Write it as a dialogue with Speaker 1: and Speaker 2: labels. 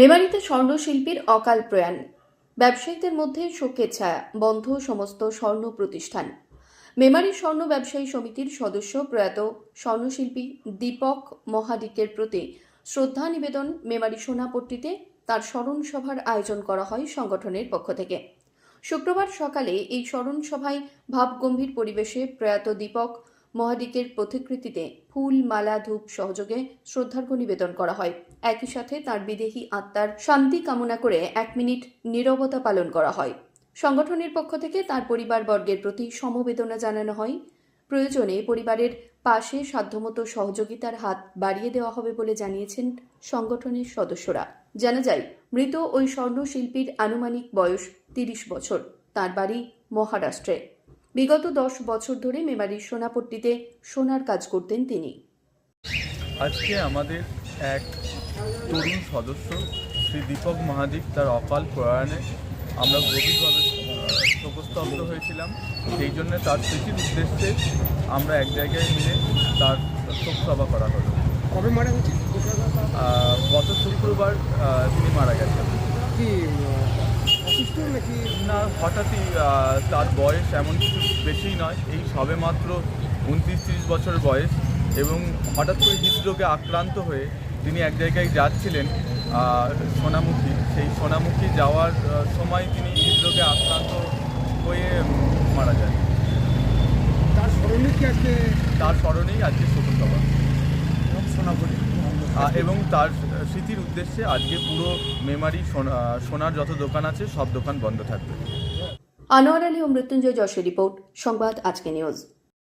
Speaker 1: মেমারিতে স্বর্ণশিল্পীর অকাল প্রয়াণ। ব্যবসায়ীদের মধ্যে শোকের ছায়া, বন্ধ সমস্ত স্বর্ণ প্রতিষ্ঠান। মেমারি স্বর্ণ ব্যবসায়ী সমিতির সদস্য প্রয়াত স্বর্ণশিল্পী দীপক মহাদিকের প্রতি শ্রদ্ধা নিবেদন মেমারি সোনাপট্টিতে তার স্মরণ সভার আয়োজন করা হয় সংগঠনের পক্ষ থেকে। শুক্রবার সকালে এই স্মরণ সভায় ভাবগম্ভীর পরিবেশে প্রয়াত দীপক মহাদিকের প্রতিকৃতিতে ফুল, মালা, ধূপ সহযোগে শ্রদ্ধার্ঘ্য নিবেদন করা হয়। একই সাথে তার বিদেহী আত্মার শান্তি কামনা করে এক মিনিট নীরবতা পালন করা হয়। সংগঠনের পক্ষ থেকে তার পরিবারবর্গের প্রতি সমবেদনা জানানো হয়। প্রয়োজনে পরিবারের পাশে সাধ্যমতো সহযোগিতার হাত বাড়িয়ে দেওয়া হবে বলে জানিয়েছেন সংগঠনের সদস্যরা। জানা যায়, মৃত ওই স্বর্ণশিল্পীর আনুমানিক বয়স তিরিশ বছর। তার বাড়ি মহারাষ্ট্রে। বিগত দশ বছর ধরে মেমারির সোনাপট্টিতে সোনার কাজ করতেন তিনি।
Speaker 2: আজকে আমাদের এক তরুণ সদস্য শ্রী দীপক মহাদিক তার অকাল প্রয়াণে আমরা গভীরভাবে শোকস্তব্ধ হয়েছিলাম। সেই জন্য তার স্মৃতির উদ্দেশ্যে আমরা এক জায়গায় মিলে তার শোক সভা করা হলো।
Speaker 3: কবে মারা গেছে
Speaker 2: গত শুক্রবার তিনি মারা গেছেন।
Speaker 3: কি নাকি
Speaker 2: না হঠাৎই তার বয়স এমন কিছু বেশিই নয় এই সবে মাত্র উনত্রিশ তিরিশ বছর বয়স এবং হঠাৎ করে হৃদরোগে আক্রান্ত হয়ে তিনি এক জায়গায় যাচ্ছিলেন সোনামুখী। সেই সোনামুখী যাওয়ার সময় তিনি হৃদরোগে আক্রান্ত হয়ে মারা যান।
Speaker 3: তার স্মরণে কি আজকে
Speaker 2: তার স্মরণেই আজকে শোকসভা। আহ, এবং তার স্মৃতির উদ্দেশ্যে আজকে পুরো মেমারি সোনা- সোনার যত দোকান আছে, সব দোকান বন্ধ থাকবে।
Speaker 1: আনোয়ার আলী ও মৃত্যুঞ্জয় যশের রিপোর্ট, সংবাদ আজকে নিউজ।